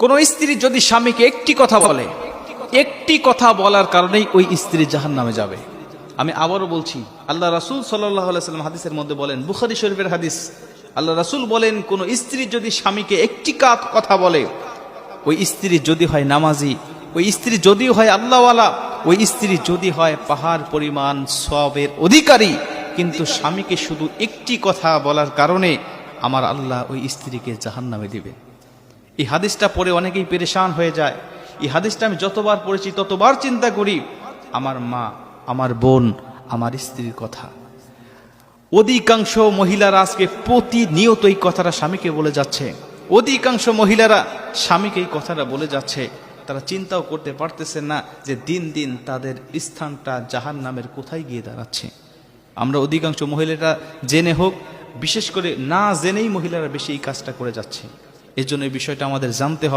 কোন স্ত্রী যদি স্বামীকে একটি কথা বলে, একটি কথা বলার কারণেই ওই স্ত্রী জাহান নামে যাবে। আমি আবারও বলছি, আল্লাহ রাসুল সাল্লাম হাদিসের মধ্যে বলেন, বুখারি শরীফের হাদিস, আল্লাহ রাসুল বলেন, কোন স্ত্রী যদি স্বামীকে একটি কাত কথা বলে, ওই স্ত্রী যদি হয় নামাজি, ওই স্ত্রী যদি হয় আল্লাহওয়ালা, ওই স্ত্রী যদি হয় পাহাড় পরিমাণ সবের অধিকারী, কিন্তু স্বামীকে শুধু একটি কথা বলার কারণে আমার আল্লাহ ওই স্ত্রীকে জাহান নামে দিবে। এই হাদিসটা পড়ে অনেকেই পেরেশান হয়ে যায়। এই হাদিসটা আমি যতবার পড়েছি, ততবার চিন্তা করি, আমার মা, আমার বোন, আমার স্ত্রীর কথা। অধিকাংশ মহিলারা আজকে প্রতিনিয়ত এই কথাটা স্বামীকে বলে যাচ্ছে। অধিকাংশ মহিলারা স্বামীকে এই কথাটা বলে যাচ্ছে। তারা চিন্তাও করতে পারতেছে না যে দিন দিন তাদের স্থানটা জাহান নামের কোথায় গিয়ে দাঁড়াচ্ছে। আমরা অধিকাংশ মহিলারা জেনে হোক, বিশেষ করে না জেনেই মহিলারা বেশি এই কাজটা করে যাচ্ছে। এর জন্য এই বিষয়টা আমাদের জানতে হবে।